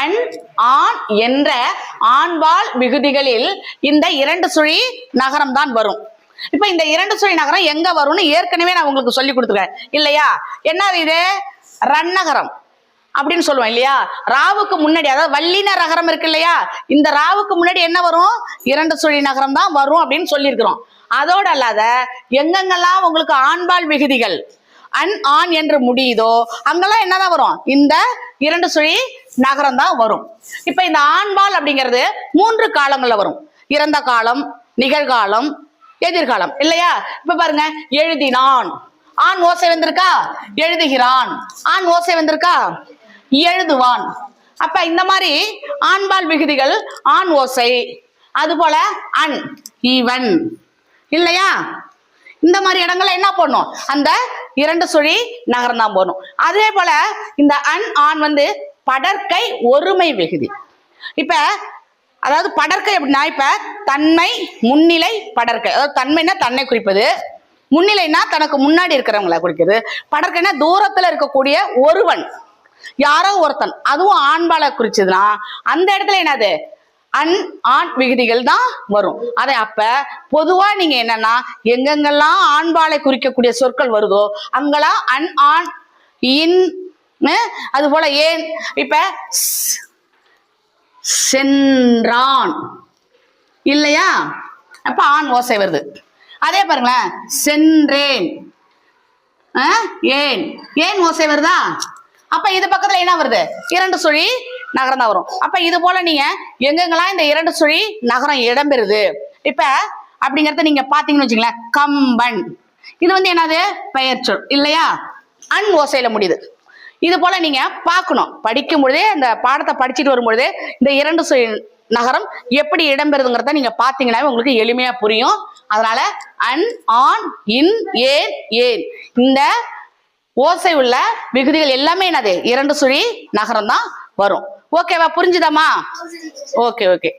An ஆண் என்ற ஆண்பால் விகுதிகளில் இந்த இரண்டு சுழி நகரம் தான் வரும். இப்ப இந்த இரண்டு சுழி நகரம் எங்க வரும்னு ஏற்கனவே நான் உங்களுக்கு சொல்லி கொடுத்துருக்கேன். இல்லையா? என்னது இது? ரன்னகரம் அப்படின்னு சொல்லுவோம் இல்லையா? ராவுக்கு முன்னாடி அதாவது வல்லின ரகரம் இருக்கு இல்லையா? இந்த ராவுக்கு முன்னாடி என்ன வரும்? இரண்டு சுழி நகரம் தான் வரும் அப்படின்னு சொல்லியிருக்கிறோம். அதோடு அல்லாத எங்கெங்கெல்லாம் உங்களுக்கு ஆண்பால் விகுதிகள் அன் ஆண் என்று முடியுதோ அங்கெல்லாம் என்னதான் வரும்? இந்த இரண்டு சுழி நகரம் தான் வரும். இப்ப இந்த ஆண்பால் அப்படிங்கிறது மூன்று காலங்கள்ல வரும். இறந்த காலம் நிகழ்காலம் எதிர்காலம். இல்லையா? இப்ப பாருங்க எழுதினான். ஆண் ஓசை வந்திருக்கா? எழுதுகிறான். ஆண் ஓசை வந்திருக்கா? எழுதுவான். அப்ப இந்த மாதிரி ஆண்பால் விகுதிகள் ஆண் ஓசை. அது போல அன் ஈவன் இல்லையா? இந்த மாதிரி இடங்கள்ல என்ன பண்ணும் அந்த இரண்டு சுழி நகரம் தான் போகணும் அதே போல இந்த அன் ஆண் வந்து படற்கை ஒருமை விகுதி. இப்ப அதாவது படற்கை அப்படின்னா இப்ப தன்மை முன்னிலை படற்கை. அதாவது தன்மைனா தன்னை குறிப்பது. முன்னிலைன்னா தனக்கு முன்னாடி இருக்கிறவங்கள குறிக்கிறது. படற்கைன்னா தூரத்துல இருக்கக்கூடிய ஒருவன். யாரோ ஒருத்தன். அதுவும் ஆண்பால குறிச்சதுன்னா அந்த இடத்துல என்னது? அன் ஆண் விகுதிகள் தான் வரும். அதை அப்ப பொதுவா நீங்க என்னன்னா எங்கெங்கெல்லாம் ஆண்பாலை குறிக்கக்கூடிய சொற்கள் வருதோ அங்கெல்லாம் அன் ஆண் இன் அது போல ஏன்? இப்ப சென்றான். இல்லையா? அப்ப ஆண் ஓசை வருது. அதே பாருங்களேன். சென்றேன். ஏன்? ஏன் ஓசை வருதா? அப்ப இது பக்கத்துல என்ன வருது? இரண்டு சுழி நகரம் தான் வரும். அப்ப இது போல நீங்க எங்கெங்கெல்லாம் இந்த இரண்டு சுழி நகரம் இடம்பெறுது? இப்ப அப்படிங்கறத நீங்க பாத்தீங்கன்னு வச்சுங்களேன் கம்பன். இது வந்து என்னது? பெயர் சொல் இல்லையா? அன் ஓசையில முடியுது. இது போல நீங்க பார்க்கணும். படிக்கும் பொழுதே இந்த பாடத்தை படிச்சுட்டு வரும்பொழுதே இந்த இரண்டு சுழி நகரம் எப்படி இடம்பெறுதுங்கிறத நீங்க பாத்தீங்கன்னாவே உங்களுக்கு எளிமையா புரியும். அதனால அன் ஆன் இன் ஏன் ஏன். இந்த ஓசை உள்ள விகுதிகள் எல்லாமே என்னது? இரண்டு சுழி நகரம் தான் வரும். ஓகேவா? புரிஞ்சுதாம்மா ஓகே ஓகே.